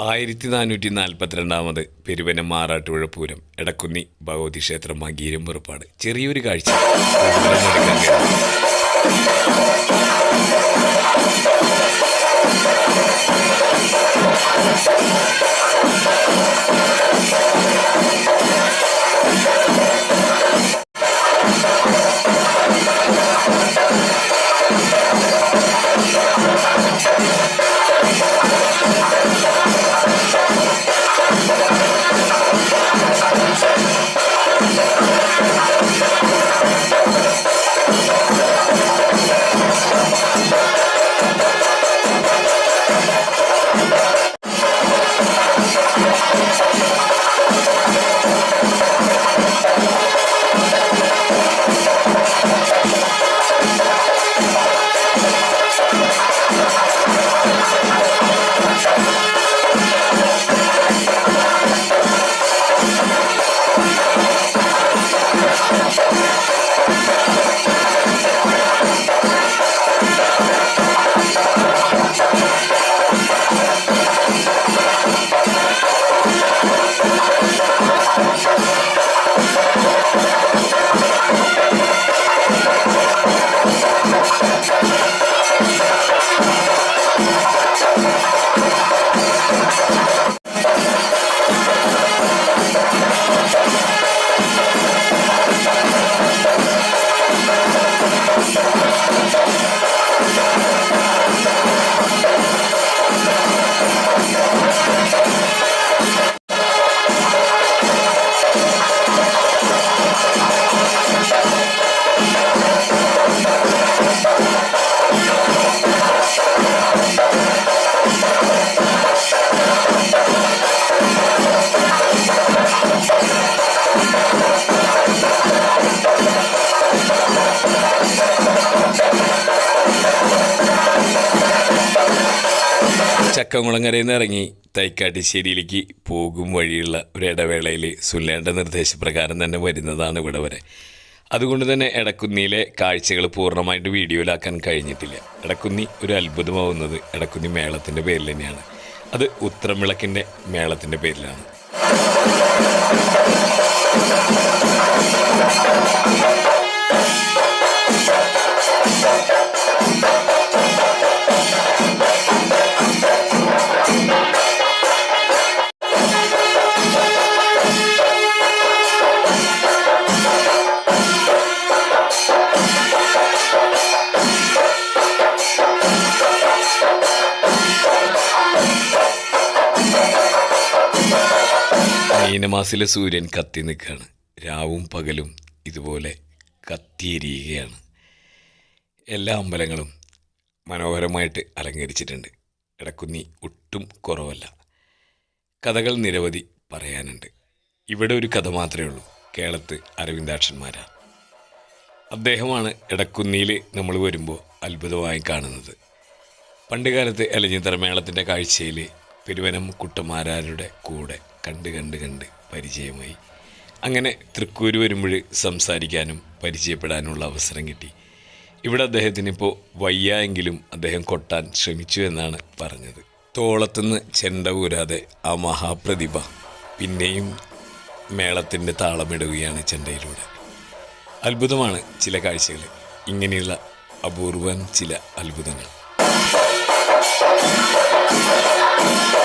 ആയിരത്തി നാനൂറ്റി നാൽപ്പത്തിരണ്ടാമത് പെരുവന മാറാട്ടുപുഴ പൂരം എടക്കുന്നി ഭഗവതി ക്ഷേത്രം മകീരം വെറുപ്പാട്. ചെറിയൊരു കാഴ്ച. ചക്കംകുളങ്ങരയിൽ നിന്ന് ഇറങ്ങി തൈക്കാട്ടിശ്ശേരിയിലേക്ക് പോകും വഴിയുള്ള ഒരു ഇടവേളയിൽ സുല്ലേണ്ട നിർദ്ദേശപ്രകാരം തന്നെ വരുന്നതാണ് ഇവിടെ വരെ. അതുകൊണ്ട് തന്നെ എടക്കുന്നിയിലെ കാഴ്ചകൾ പൂർണമായിട്ട് വീഡിയോയിലാക്കാൻ കഴിഞ്ഞിട്ടില്ല. ഇടക്കുന്നി ഒരു അത്ഭുതമാവുന്നത് ഇടക്കുന്നി മേളത്തിന്റെ പേരിൽ തന്നെയാണ്. അത് ഉത്രമിളക്കിന്റെ മേളത്തിന്റെ പേരിലാണ്. മീനമാസിലെ സൂര്യൻ കത്തി നിൽക്കുകയാണ്. രാവും പകലും ഇതുപോലെ കത്തിയെരിയുകയാണ് എല്ലാ അമ്പലങ്ങളും മനോഹരമായിട്ട് അലങ്കരിച്ചിട്ടുണ്ട്. ഇടക്കുന്നി ഒട്ടും കുറവല്ല. കഥകൾ നിരവധി പറയാനുണ്ട്. ഇവിടെ ഒരു കഥ മാത്രമേ ഉള്ളൂ. കേരളത്ത് അരവിന്ദാക്ഷന്മാരാണ് അദ്ദേഹമാണ് ഇടക്കുന്നിയിൽ നമ്മൾ വരുമ്പോൾ അത്ഭുതമായി കാണുന്നത്. പണ്ടുകാലത്ത് അലഞ്ഞിത്തറ മേളത്തിന്റെ കാഴ്ചയിൽ പെരുവനം കുട്ടമാരാരുടെ കൂടെ കണ്ട് കണ്ട് കണ്ട് പരിചയമായി. അങ്ങനെ തൃക്കൂര് വരുമ്പോൾ സംസാരിക്കാനും പരിചയപ്പെടാനുള്ള അവസരം കിട്ടി. ഇവിടെ അദ്ദേഹത്തിന് ഇപ്പോൾ വയ്യ എങ്കിലും അദ്ദേഹം കൊട്ടാൻ ശ്രമിച്ചു എന്നാണ് പറഞ്ഞത്. തോളത്തുനിന്ന് ചെണ്ട ഊരാതെ ആ മഹാപ്രതിഭ പിന്നെയും മേളത്തിന്റെ താളമിടുകയാണ് ചെണ്ടയിലൂടെ. അത്ഭുതമാണ് ചില കാഴ്ചകൾ ഇങ്ങനെയുള്ള അപൂർവം ചില അത്ഭുതങ്ങൾ. Thank you.